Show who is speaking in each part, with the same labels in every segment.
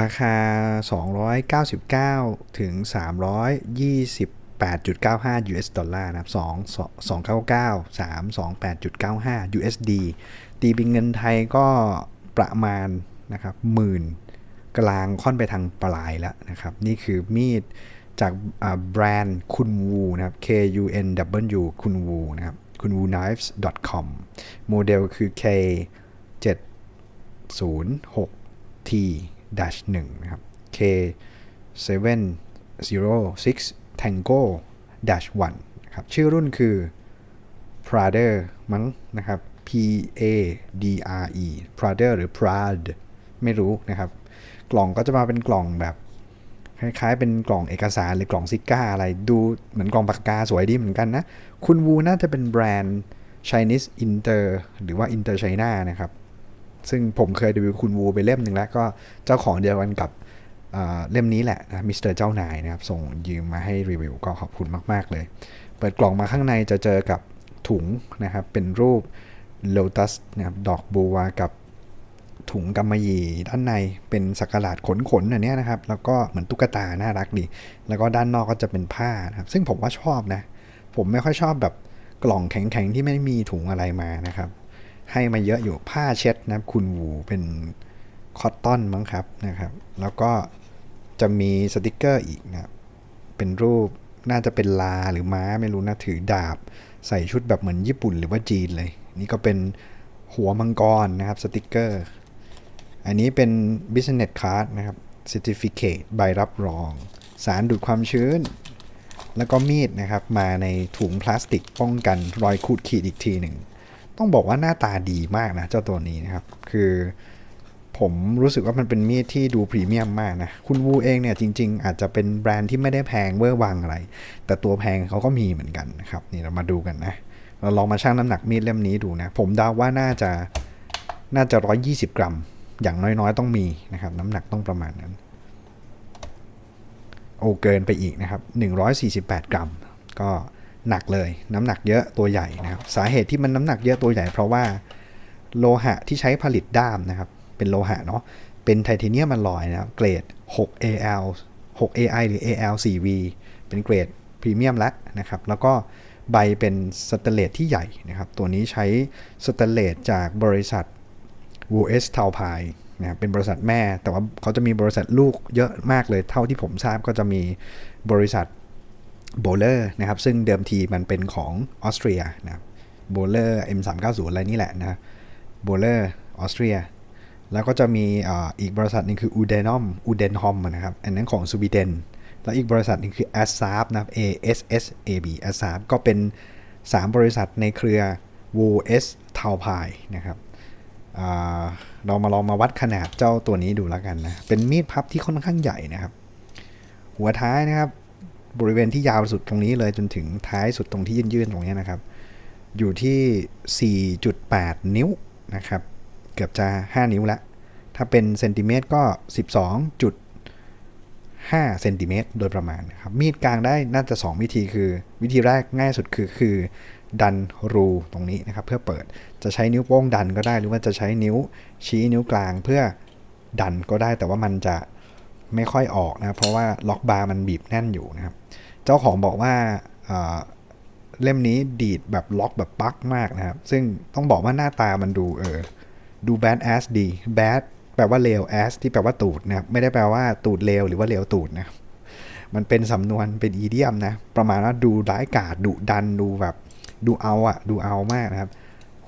Speaker 1: ราคา 299 ถึง 328.95 US ดอลลาร์นะครับ2 299 328.95 USD ตีเป็นเงินไทยก็ประมาณนะครับหมื่นกลางค่อนไปทางปลายแล้วนะครับ นี่คือมีดจากแบรนด์คุณวูนะครับ K U N W คุณวูนะครับคุณวู knives com โมเดลคือ K 706 T 1นะครับ K 706 Tango 1นะครับ ชื่อรุ่นคือ Prader มั้งนะครับ P A D R E Prader หรือ Prad ไม่รู้นะครับ กล่องก็จะมาเป็นกล่องแบบ คล้ายๆ เป็นกล่องเอกสารหรือกล่องซิก้าอะไร ดูเหมือนกล่องปากกาสวยดีเหมือนกันนะ คุณวูน่าจะเป็นแบรนด์ Chinese Inter หรือว่า Inter China นะครับ ซึ่งผมเคยรีวิวคุณวูไปเล่มหนึ่งแล้ว ก็เจ้าของเดียวกันกับเล่มนี้แหละนะมิสเตอร์เจ้านายนะครับ ส่งยืมมาให้รีวิวก็ขอบคุณมาก ๆ เลย เปิดกล่องมาข้างในจะเจอกับถุงนะครับ เป็นรูปโลตัสนะครับดอกบัวกับถุงกำมะหยี่ด้านในเป็นสักหลาดขนๆอันนี้นะครับ แล้วก็เหมือนตุ๊กตาน่ารักดีแล้วก็ด้านนอกก็จะเป็นผ้านะครับ ซึ่งผมว่าชอบนะ ผมไม่ค่อยชอบแบบกล่องแข็งๆที่ไม่มีถุงอะไรมานะครับ ให้มาเยอะอยู่ผ้าเช็ดนะคุณวูเป็นคอตตอนมั้งครับนะครับ แล้วก็จะมีสติกเกอร์อีกนะเป็นรูปน่าจะเป็นลาหรือม้าไม่รู้นะถือดาบ ใส่ชุดแบบเหมือนญี่ปุ่นหรือว่าจีนเลย นี่ก็เป็นหัวมังกรนะครับสติกเกอร์ อันนี้เป็น business card นะครับ certificate ใบรับรอง สารดูดความชื้น แล้วก็มีดนะครับมาในถุงพลาสติกป้องกันรอยขูดขีดอีกทีหนึ่ง ต้องบอกว่าหน้าตาดีมากนะเจ้าตัวนี้นะครับ คือผมรู้สึกว่ามันเป็นมีดที่ดูพรีเมียมมากนะ คุณวูเองเนี่ยจริง ๆ อาจจะเป็นแบรนด์ที่ไม่ได้แพงเวอร์วังอะไร แต่ตัวแพงเขาก็มีเหมือนกันนะครับนี่เรามาดูกันนะเราลองมาชั่งน้ำหนักมีดเล่มนี้ดูนะ ผมเดาว่าน่าจะน่าจะ 120 กรัม อย่างน้อยๆ ต้องมีนะครับ น้ำหนักต้องประมาณนั้น โอ้เกินไปอีกนะครับ 148 กรัม ก็ หนักเลย น้ำหนักเยอะตัวใหญ่นะครับสาเหตุที่มันน้ำหนักเยอะตัวใหญ่ เพราะว่าโลหะที่ใช้ผลิตด้ามนะครับ เป็นโลหะเนาะเป็นไทเทเนียมอลลอยนะครับเกรด 6AL 6AI หรือ AL4V เป็นเกรดพรีเมียมแล้วนะครับ แล้วก็ใบเป็นสเตเลสที่ใหญ่นะครับ ตัวนี้ใช้สเตเลสจากบริษัท w s t a l p i นะครับเป็นบริษัทแม่ แต่ว่าเขาจะมีบริษัทลูกเยอะมากเลย เท่าที่ผมทราบก็จะมีบริษัท โบเลอร์นะครับซึ่งเดิมทีมันเป็นของออสเตรียนะครับโบเลอร์ M390 อะไรนี่แหละนะโบเลอร์ออสเตรียแล้วก็จะมีอีกบริษัทนึงคืออูเดนอมอูเดนฮอมนะครับ อันนั้นของสวีเดน แล้วอีกบริษัทนึงคือ a s s a b นะครับ A S S A B a s s a b ก็เป็น 3 บริษัทในเครือ w s t a l p i นะครับเรามาลองมาวัดขนาดเจ้าตัวนี้ดูแล้วกันนะ เป็นมีดพับที่ค่อนข้างใหญ่นะครับ หัวท้ายนะครับ บริเวณที่ยาวสุดตรงนี้เลยจนถึงท้ายสุดตรงที่ยื่นๆตรงนี้นะครับ อยู่ที่ 4.8 นิ้วนะครับ เกือบจะ 5 นิ้วละ ถ้าเป็นเซนติเมตรก็ 12.5เซนติเมตรโดยประมาณนะครับ มีดกลางได้น่าจะ 2 วิธีคือ วิธีแรกง่ายสุดคือคือดันรูตรงนี้นะครับ เพื่อเปิดจะใช้นิ้วโป้งดันก็ได้ หรือว่าจะใช้นิ้วชี้นิ้วกลางเพื่อดันก็ได้แต่ว่ามันจะ ไม่ค่อยออกนะเพราะว่าล็อกบาร์มันบีบแน่นอยู่นะครับ เจ้าของบอกว่าเล่มนี้ดีดแบบล็อกแบบปักมากนะครับ ซึ่งต้องบอกว่าหน้าตามันดูเออดูแบดแอสดีแบดแปลว่าเลวแอสที่แปลว่าตูดนะครับไม่ได้แปลว่าตูดเลวหรือว่าเลวตูดนะมันเป็นสำนวนเป็นอีเดียมนะ ประมาณว่าดูร้ายกาดดุดันดูแบบดูเอาอะดูเอามากนะครับ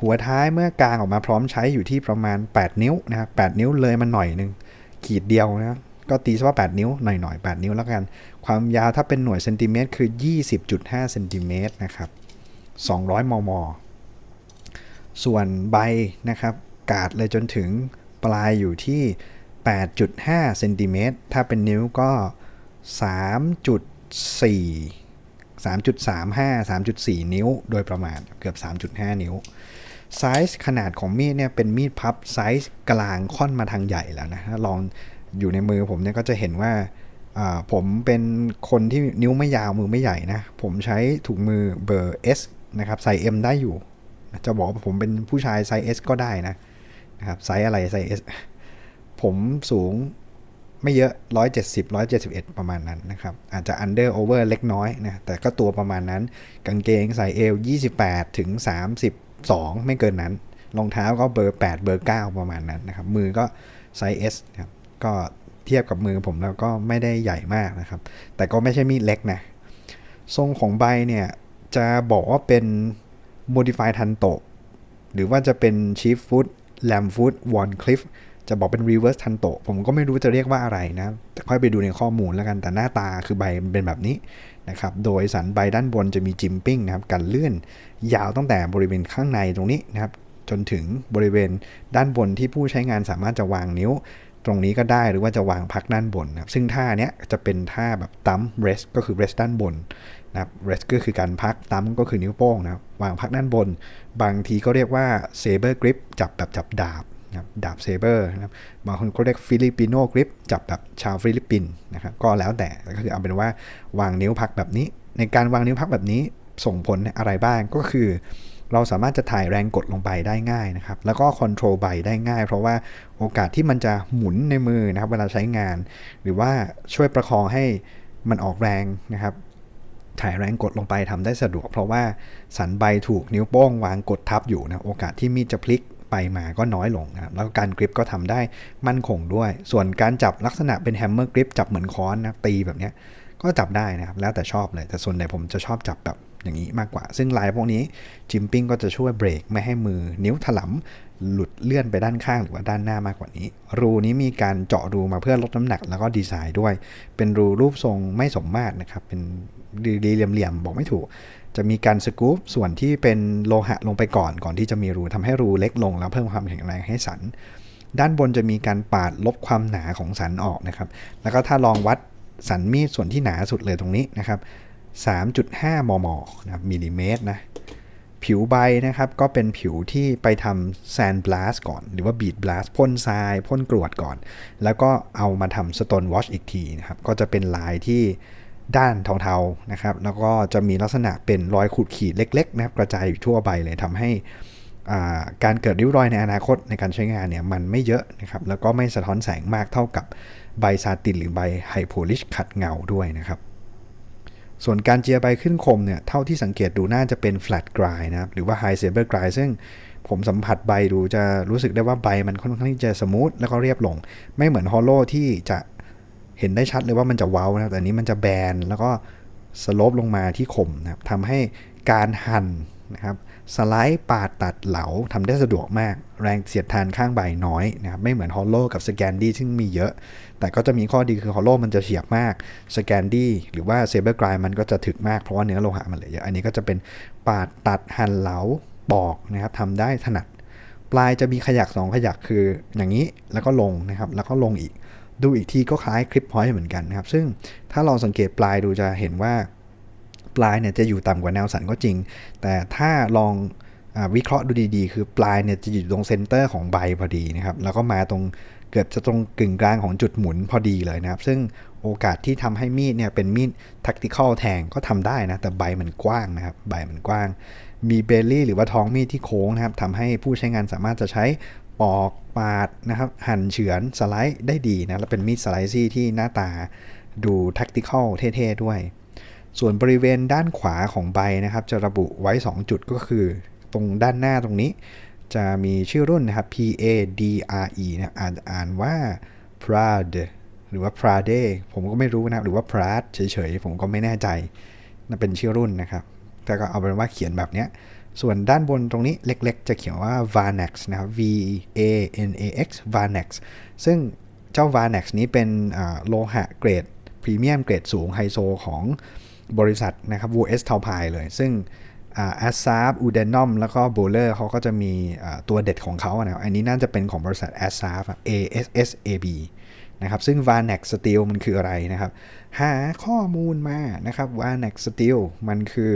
Speaker 1: หัวท้ายเมื่อกลางออกมาพร้อมใช้อยู่ที่ประมาณ 8 นิ้วนะครับ8นิ้วเลยมันหน่อยหนึ่งขีดเดียวนะ ก็ตีซะว่า 8 นิ้วหน่อยหน่อย8นิ้วแล้วกัน ความยาวถ้าเป็นหน่วยเซนติเมตรคือ 20.5เซนติเมตรนะครับ 200 มม ส่วนใบนะครับ กาดเลยจนถึงปลายอยู่ที่ 8.5เซนติเมตรถ้าเป็นนิ้วก็ 3.4 3.35 3.4 นิ้ว โดยประมาณเกือบ 3.5 นิ้วไซส์ขนาดของมีดเนี่ยเป็นมีดพับไซส์กลางค่อนมาทางใหญ่แล้วนะลอง อยู่ในมือผมเนี่ยก็จะเห็นว่าผมเป็นคนที่นิ้วไม่ยาวมือไม่ใหญ่นะ ผมใช้ถุงมือเบอร์ S นะครับไซส์ M ได้อยู่ จะบอกว่าผมเป็นผู้ชายไซส์ S ก็ได้นะนะครับไซส์อะไรไซส์ S ผมสูงไม่เยอะ 170 171 ประมาณนั้นนะครับ อาจจะ under over เล็กน้อยนะ แต่ก็ตัวประมาณนั้น กางเกงใส่เอว 28 ถึง 32 ไม่เกินนั้น รองเท้าก็เบอร์ 8 เบอร์ 9 ประมาณนั้นนะครับ มือก็ไซส์ S นะครับ ก็เทียบกับมือผมแล้วก็ไม่ได้ใหญ่มากนะครับ แต่ก็ไม่ใช่มีดเล็กนะ ทรงของใบเนี่ยจะบอกว่าเป็น modify ทันโตหรือว่าจะเป็น chief foot lamb foot one cliff จะบอกเป็น reverse ทันโตผมก็ไม่รู้จะเรียกว่าอะไรนะแต่ค่อยไปดูในข้อมูลแล้วกัน แต่หน้าตาคือใบมันเป็นแบบนี้นะครับ โดยสันใบด้านบนจะมีจิมปิ้งนะครับ กันเลื่อนยาวตั้งแต่บริเวณข้างในตรงนี้นะครับ จนถึงบริเวณด้านบนที่ผู้ใช้งานสามารถจะวางนิ้ว ตรงนี้ก็ได้หรือว่าจะวางพักด้านบนนะครับซึ่งท่าเนี้ยจะเป็นท่าแบบตั้ม rest ก็คือ rest ด้านบนนะครับ rest ก็คือการพักตั้มก็คือนิ้วโป้งนะครับวางพักด้านบน บางทีก็เรียกว่า saber grip จับแบบจับดาบนะครับดาบเซเบอร์นะครับบางคนก็เรียกฟิลิปปิโนกริปจับแบบชาวฟิลิปปินส์นะครับก็แล้วแต่ก็คือเอาเป็นว่าวางนิ้วพักแบบนี้ ในการวางนิ้วพักแบบนี้ส่งผลอะไรบ้างก็คือ เราสามารถจะถ่ายแรงกดลงไปได้ง่ายนะครับ แล้วก็คอนโทรลใบได้ง่าย เพราะว่าโอกาสที่มันจะหมุนในมือนะครับ เวลาใช้งาน หรือว่าช่วยประคองให้มันออกแรงนะครับถ่ายแรงกดลงไปทำได้สะดวก เพราะว่าสันใบถูกนิ้วโป้งวางกดทับอยู่นะโอกาสที่มีดจะพลิกไปมาก็น้อยลงนะครับแล้วการกริปก็ทำได้มั่นคงด้วย ส่วนการจับลักษณะเป็นแฮมเมอร์กริปจับเหมือนค้อนนะตีแบบนี้ก็จับได้นะครับแล้วแต่ชอบเลยแต่ส่วนใหญ่ผมจะชอบจับแบบ อย่างนี้มากกว่า ซึ่งลายพวกนี้จิมปิ้งก็จะช่วยเบรกไม่ให้มือนิ้วถลำหลุดเลื่อนไปด้านข้างหรือว่าด้านหน้ามากกว่านี้ รูนี้มีการเจาะรูมาเพื่อลดน้ำหนักแล้วก็ดีไซน์ด้วย เป็นรูรูปทรงไม่สมมาตรนะครับ เป็นดีเหลี่ยมๆบอกไม่ถูก จะมีการสกู๊ปส่วนที่เป็นโลหะลงไปก่อนก่อนที่จะมีรูทำให้รูเล็กลง แล้วเพิ่มความแข็งแรงให้สัน ด้านบนจะมีการปาดลบความหนาของสันออกนะครับ แล้วก็ถ้าลองวัดสันมีดส่วนที่หนาสุดเลยตรงนี้นะครับ 3.5 มมนะมิลลิเมตรนะผิวใบนะครับก็เป็นผิวที่ไปทำแซนบลัสก่อน หรือว่าบีดบลัสพ่นทรายพ่นกรวดก่อน แล้วก็เอามาทำสโตนวอชอีกทีนะครับก็จะเป็นลายที่ด้านเทาๆนะครับแล้วก็จะมีลักษณะเป็นรอยขูดขีดเล็กๆนะครับกระจายอยู่ทั่วใบเลยทำให้การเกิดริ้วรอยในอนาคตในการใช้งานเนี่ยมันไม่เยอะนะครับแล้วก็ไม่สะท้อนแสงมากเท่ากับใบซาตินหรือใบไฮโพลิชขัดเงาด้วยนะครับ ส่วนการเจียใบขึ้นคมเนี่ยเท่าที่สังเกตดูน่าจะเป็น flat grind นะครับหรือว่า high saber gray ซึ่งผมสัมผัสใบดูจะรู้สึกได้ว่าใบมันค่อนข้างที่จะสมูทแล้วก็เรียบลง ไม่เหมือนฮอลโลที่จะเห็นได้ชัดเลยว่ามันจะเว้านะแต่นี้มันจะแบนแล้วก็สโลปลงมาที่คมนะครับทำให้การหั่น นะครับสไลด์ปาดตัดเหลาทำได้สะดวกมาก แรงเสียดทานข้างใบน้อยนะครับไม่เหมือนฮอลโลกับสแกนดี้ซึ่งมีเยอะ แต่ก็จะมีข้อดีคือฮอลโลมันจะเฉียบมากสแกนดี้หรือว่าเซเบอร์กรายมันก็จะถึกมากเพราะว่าเนื้อโลหะมันเหลือเยอะอันนี้ก็จะเป็นปาดตัดหั่นเหลาปอกนะครับทำได้ถนัด ปลายจะมีขยัก 2 ขยักคืออย่างนี้แล้วก็ลงนะครับแล้วก็ลงอีกดูอีกทีก็คล้ายคลิปพอยต์เหมือนกันนะครับซึ่งถ้าลองสังเกตปลายดูจะเห็นว่า ปลายเนี่ยจะอยู่ต่ำกว่าแนวสันก็จริง แต่ถ้าลองอวิเคราะห์ดูดีๆ คือปลายเนี่ยจะอยู่ตรงเซนเตอร์ของใบพอดีนะครับ แล้วก็มาตรงเกือบจะตรงกึ่งกลางของจุดหมุนพอดีเลยนะครับ ซึ่งโอกาสที่ทำให้มีดเนี่ยเป็นมีด tactical แทงก็ทำได้นะ แต่ใบมันกว้างนะครับ ใบมันกว้าง มีเบลลี่หรือว่าท้องมีดที่โค้งนะครับทำให้ผู้ใช้งานสามารถจะใช้ปอกปาดนะครับ หั่นเฉือนสไลด์ได้ดีนะ แล้วเป็นมีดสไลซี่ที่หน้าตาดู tactical เท่ๆด้วย ส่วนบริเวณด้านขวาของใบนะครับ จะระบุไว้ 2 จุดก็คือ ตรงด้านหน้าตรงนี้ จะมีชื่อรุ่นนะครับ P A D R E นะอ่านอ่านว่า Prade หรือว่า Prade ผมก็ไม่รู้นะหรือว่า Prade เฉยๆ ผมก็ไม่แน่ใจนั่นเป็นชื่อรุ่นนะครับ แต่ก็เอาเป็นว่าเขียนแบบเนี้ยส่วนด้านบนตรงนี้เล็กๆ จะเขียนว่า Varnex นะครับ V A N A X Varnex ซึ่งเจ้า Varnex นี้เป็นโลหะเกรดพรีเมียมเกรดสูงไฮโซของ บริษัทนะครับ VS t a u p a i เลย ซึ่งแอสซาบอูเดนอมแล้วก็โบเลอร์เขาก็จะมีตัวเด็ดของเขานะอันนี้น่าจะเป็นของบริษัท a s a b A S S A B นะครับซึ่ง v a n e x Steel มันคืออะไรนะครับ หาข้อมูลมานะครับ v a n e x Steel มันคือ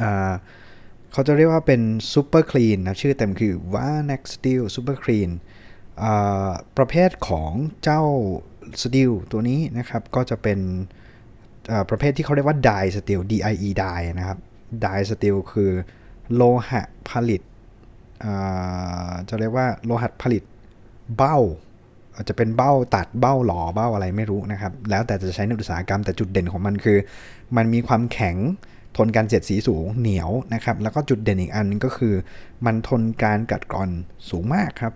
Speaker 1: อเขาจะเรียกว่าเป็น Super Clean นะชื่อเต็มคือ Varnex Steel Super Clean ประเภทของเจ้า Steel ตัวนี้นะครับก็จะเป็น ประเภทที่เขาเรียกว่า Die Steel DIE Die นะครับ Die Steel คือโลหะผลิตจะเรียกว่าโลหะผลิตเบ้าอาจจะเป็นเบ้าตัดเบ้าหล่อเบ้าอะไรไม่รู้นะครับ แล้วแต่จะใช้ในอุตสาหกรรมแต่จุดเด่นของมันคือ มันมีความแข็งทนการเสียดสีสูงเหนียวนะครับ แล้วก็จุดเด่นอีกอันนึงก็คือ มันทนการกัดกร่อนสูงมากครับ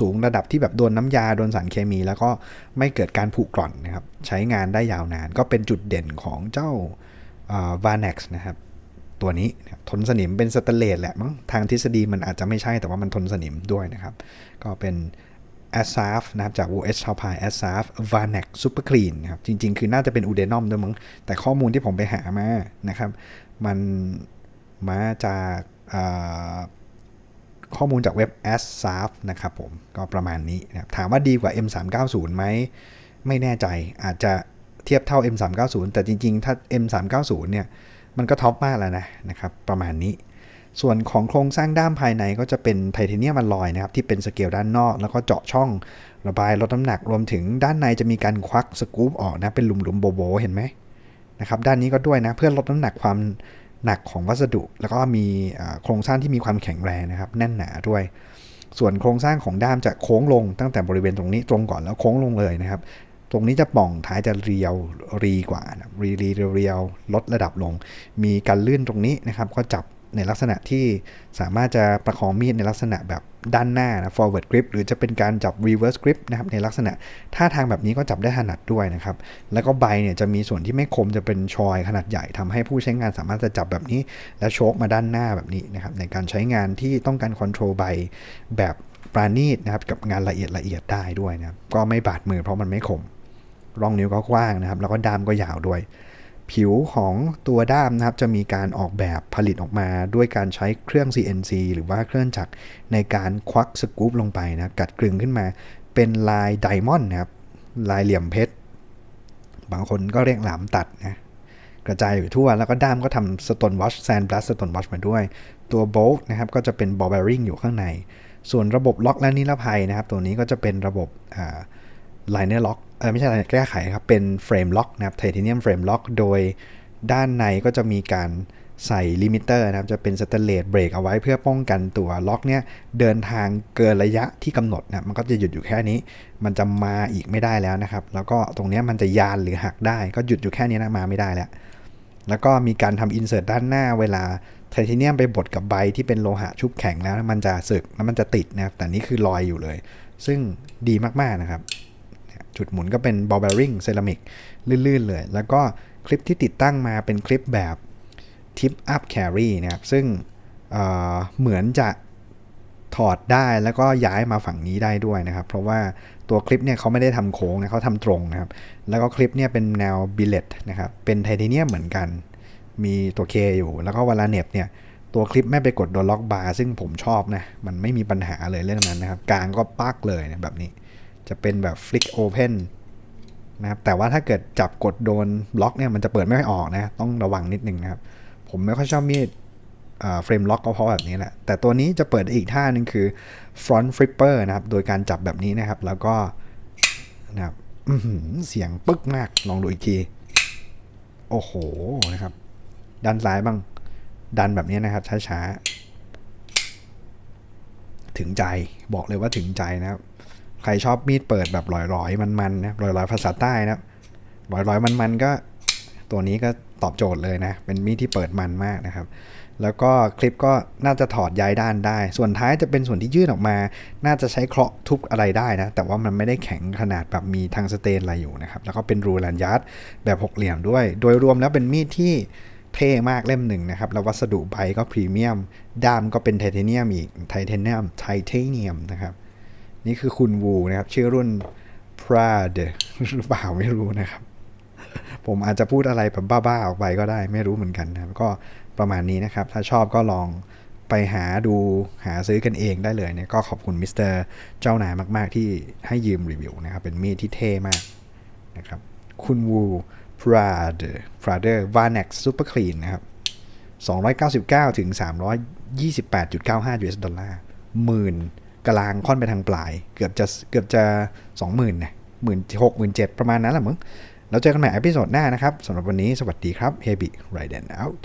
Speaker 1: สูงระดับที่แบบโดนน้ำยาโดนสารเคมี แล้วก็ไม่เกิดการผุกร่อนนะครับ ใช้งานได้ยาวนาน ก็เป็นจุดเด่นของเจ้าวานักนะครับ ตัวนี้ทนสนิมเป็นสแตเลสแหละมั้งทางทฤษฎีมันอาจจะไม่ใช่แต่ว่ามันทนสนิมด้วยนะครับ ก็เป็น a s a f นะครับจาก US ชาวพาย a s a f v a n a c Super Clean นะครับ จริง ๆ คือน่าจะเป็น Udenom ด้วยมั้งแต่ข้อมูลที่ผมไปหามานะครับ มันมาจากอ่า ข้อมูลจากเว็บ a s a f นะครับผมก็ประมาณนี้นะถามว่าดีกว่า M390 ไหมไม่แน่ใจอาจจะเทียบเท่า M390 แต่จริงๆ ถ้า M390 เนี่ยมันก็ท็อปมากแล้วนะนะครับประมาณนี้ ส่วนของโครงสร้างด้ามภายในก็จะเป็นไทเทเนียมอลลอยนะครับที่เป็นสเกลด้านนอก แล้วก็เจาะช่องระบายลดน้ำหนักรวมถึงด้านในจะมีการควักสกู๊ปออกนะเป็นหลุมๆโบโบเห็นไหมนะครับด้านนี้ก็ด้วยนะเพื่อลดน้ำหนักความ หนักของวัสดุ แล้วก็มีโครงสร้างที่มีความแข็งแรงนะครับ แน่นหนาด้วย ส่วนโครงสร้างของด้ามจะโค้งลงตั้งแต่บริเวณตรงนี้ตรงก่อนแล้วโค้งลงเลยนะครับ ตรงนี้จะป่องท้ายจะเรียวรีกว่านะรีรีเรียวลดระดับลง มีการลื่นตรงนี้นะครับ ก็จับในลักษณะที่สามารถจะประคองมีดในลักษณะแบบ ด้านหน้านะ forward grip หรือจะเป็นการจับ reverse grip นะครับในลักษณะท่าทางแบบนี้ก็จับได้ถนัดด้วยนะครับ แล้วก็ใบเนี่ยจะมีส่วนที่ไม่คมจะเป็นชอยขนาดใหญ่ทำให้ผู้ใช้งานสามารถจะจับแบบนี้ และโชกมาด้านหน้าแบบนี้นะครับในการใช้งานที่ต้องการ control ใบแบบปราณีตนะครับกับงานละเอียดละเอียดได้ด้วยนะครับก็ไม่บาดมือเพราะมันไม่คมร่องนิ้วก็กว้างนะครับ แล้วก็ด้ามก็ยาวด้วย ผิวของตัวด้ามนะครับจะมีการออกแบบผลิตออกมาด้วยการใช้เครื่อง CNC หรือว่าเครื่องจักรในการควักสกู๊ปลงไปนะกัดกลึงขึ้นมาเป็นลายไดมอนด์นะครับลายเหลี่ยมเพชร บางคนก็เรียกหลามตัดนะกระจายอยู่ทั่ว แล้วก็ด้ามก็ทำสโตนวอชแซนบลัสสโตนวอชมาด้วย ตัวโบลต์นะครับก็จะเป็นบอลเบริงอยู่ข้างใน ส่วนระบบล็อกและนิรภัยนะครับ ตัวนี้ก็จะเป็นระบบอ่า ไลเนอร์ล็อกไม่ใช่แก้ไขครับ เป็นเฟรมล็อกนะครับไทเทเนียมเฟรมล็อกโดยด้านในก็จะมีการใส่ลิมิเตอร์นะครับ จะเป็นสแตเลสเบรกเอาไว้เพื่อป้องกันตัวล็อกเนี่ยเดินทางเกินระยะที่กำหนดนะมันก็จะหยุดอยู่แค่นี้ มันจะมาอีกไม่ได้แล้วนะครับ แล้วก็ตรงเนี้ยมันจะยานหรือหักได้ ก็หยุดอยู่แค่นี้นะมาไม่ได้แล้ว แล้วก็มีการทำอินเสิร์ตด้านหน้าเวลาไทเทเนียมไปบดกับใบที่เป็นโลหะชุบแข็งแล้วมันจะสึกแล้วมันจะติดนะครับแต่นี่คือลอยอยู่เลย ซึ่งดีมากๆนะครับ จุดหมุนก็เป็นบอลเบริงเซรามิกลื่นๆเลย แล้วก็คลิปที่ติดตั้งมาเป็นคลิปแบบทิปอัพแครีนะครับ ซึ่งเเหมือนจะถอดได้แล้วก็ย้ายมาฝั่งนี้ได้ด้วยนะครับ เพราะว่าตัวคลิปเนี่ยเขาไม่ได้ทำโค้งนะเขาทำตรงนะครับ แล้วก็คลิปเนี่ยเป็นแนวบิเลตนะครับ เป็นไทเทเนียมเหมือนกัน มีตัวเคอยู่ แล้วก็เวลาเน็บเนี่ยตัวคลิปไม่ไปกดโดนล็อกบาร์ซึ่งผมชอบนะ มันไม่มีปัญหาเลยเรื่องนั้นนะครับ กลางก็ปักเลยนะแบบนี้ จะเป็นแบบ flick open นะครับแต่ว่าถ้าเกิดจับกดโดนบล็อกเนี่ยมันจะเปิดไม่อออกนะต้องระวังนิดนึงนะครับ ผมไม่ค่อยชอบมีดเฟรมล็อกก็เพราะแบบนี้แหละ แต่ตัวนี้จะเปิดอีกท่านึงคือ front flipper นะครับ โดยการจับแบบนี้นะครับ แล้วก็นะครับเสียงปึ๊กมาก ลองดูอีกที โอ้โหนะครับด้านซ้ายบ้าง ดันแบบนี้นะครับ ช้าๆ ถึงใจบอกเลยว่าถึงใจนะครับ ใครชอบมีดเปิดแบบลอยๆมันๆนะลอยๆภาษาใต้นะลอยๆมันๆก็ตัวนี้ก็ตอบโจทย์เลยนะ เป็นมีดที่เปิดมันมากนะครับ แล้วก็คลิปก็น่าจะถอดย้ายด้านได้ ส่วนท้ายจะเป็นส่วนที่ยื่นออกมา น่าจะใช้เคราะห์ทุบอะไรได้นะ แต่ว่ามันไม่ได้แข็งขนาดแบบมีทางสเตนอะไรอยู่นะครับ แล้วก็เป็นรูแลนยัดแบบหกเหลี่ยมด้วย โดยรวมแล้วเป็นมีดที่เท่มากเล่มหนึ่งนะครับ แล้ววัสดุใบก็พรีเมียม ด้ามก็เป็นไทเทเนียมอีก ไทเทเนียม ไทเทเนียมนะครับ นี่คือคุณวูนะครับ ชื่อรุ่น Prad หรือเปล่าไม่รู้นะครับ ผมอาจจะพูดอะไรแบบบ้าๆออกไปก็ได้ ไม่รู้เหมือนกันนะครับ ก็ประมาณนี้นะครับ ถ้าชอบก็ลองไปหาดูหาซื้อกันเองได้เลยเนี่ยก็ขอบคุณมิสเตอร์เจ้านายมาก ๆ ที่ให้ยืมรีวิวนะครับ เป็นมีดที่เท่มากนะครับ คุณวู Prad Prader Vanex Super Clean นะครับ 299 ถึง 328.95 US ดอลลาร์หมื่น กลางค่อนไปทางปลาย เกือบจะเกือบจะสองหมื่นนะหมื่นหกหมื่นเจ็ดประมาณนั้นแหละมึง แล้วเจอกันใหม่อพิโซดหน้านะครับสำหรับวันนี้สวัสดีครับ Heavy Ride n Out